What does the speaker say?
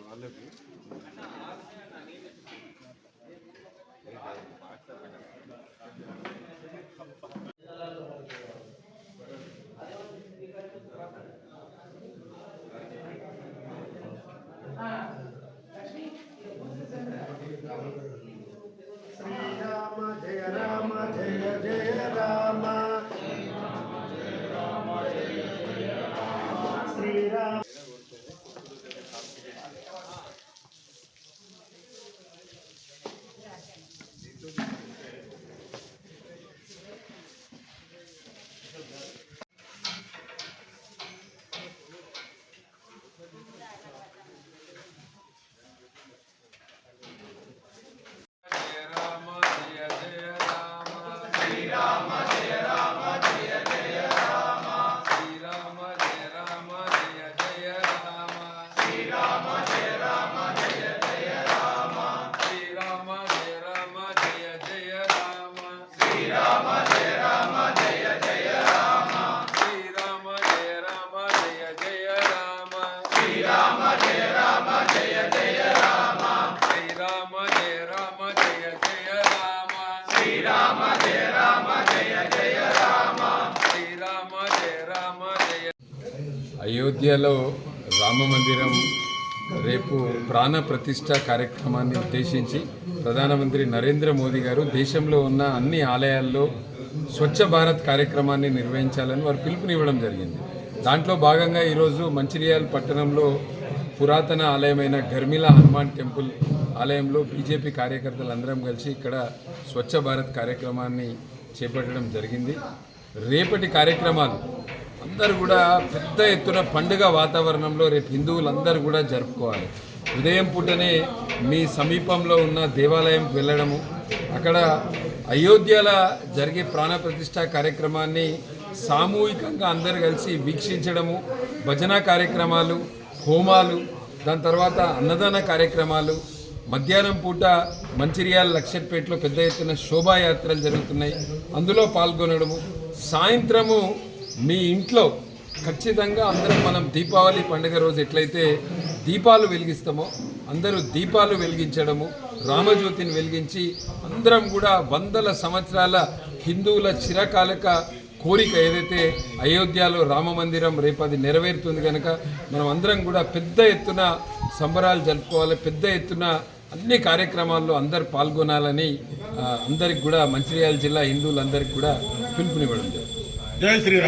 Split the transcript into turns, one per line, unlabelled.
వాళ్ళకి అయోధ్యలో రామ మందిరం రేపు ప్రాణ ప్రతిష్ట కార్యక్రమాన్ని ఉద్దేశించి ప్రధానమంత్రి నరేంద్ర మోదీ గారు దేశంలో ఉన్న అన్ని ఆలయాల్లో స్వచ్ఛ భారత్ కార్యక్రమాన్ని నిర్వహించాలని వారు పిలుపునివ్వడం జరిగింది. దాంట్లో భాగంగా ఈరోజు మంచిర్యాల పట్టణంలో పురాతన ఆలయమైన గర్మిల హనుమాన్ టెంపుల్ ఆలయంలో బీజేపీ కార్యకర్తలు అందరం కలిసి ఇక్కడ స్వచ్ఛ భారత్ కార్యక్రమాన్ని చేపట్టడం జరిగింది. రేపటి కార్యక్రమాలు అందరూ కూడా పెద్ద ఎత్తున పండుగ వాతావరణంలో రేపు హిందువులందరూ కూడా జరుపుకోవాలి. ఉదయం పూటనే మీ సమీపంలో ఉన్న దేవాలయంకి వెళ్ళడము అక్కడ అయోధ్యలో జరిగే ప్రాణప్రతిష్ట కార్యక్రమాన్ని సామూహికంగా అందరు కలిసి వీక్షించడము భజన కార్యక్రమాలు హోమాలు దాని తర్వాత అన్నదాన కార్యక్రమాలు మధ్యాహ్నం పూట మంచిర్యాల లక్షట్పేటలో పెద్ద ఎత్తున శోభాయాత్రలు జరుగుతున్నాయి. అందులో పాల్గొనడము సాయంత్రము మీ ఇంట్లో ఖచ్చితంగా అందరం మనం దీపావళి పండుగ రోజు ఎట్లయితే దీపాలు వెలిగిస్తామో అందరూ దీపాలు వెలిగించడము రామజ్యోతిని వెలిగించి అందరం కూడా వందల సంవత్సరాల హిందువుల చిరకాలక కోరిక ఏదైతే అయోధ్యలో రామ మందిరం రేపు అది నెరవేరుతుంది కనుక మనం అందరం కూడా పెద్ద ఎత్తున సంబరాలు జరుపుకోవాలి పెద్ద ఎత్తున అన్ని కార్యక్రమాల్లో అందరు పాల్గొనాలని అందరికి కూడా మంచిర్యాల జిల్లా హిందువులందరికీ కూడా పిలుపునివ్వడం జరిగింది.
జై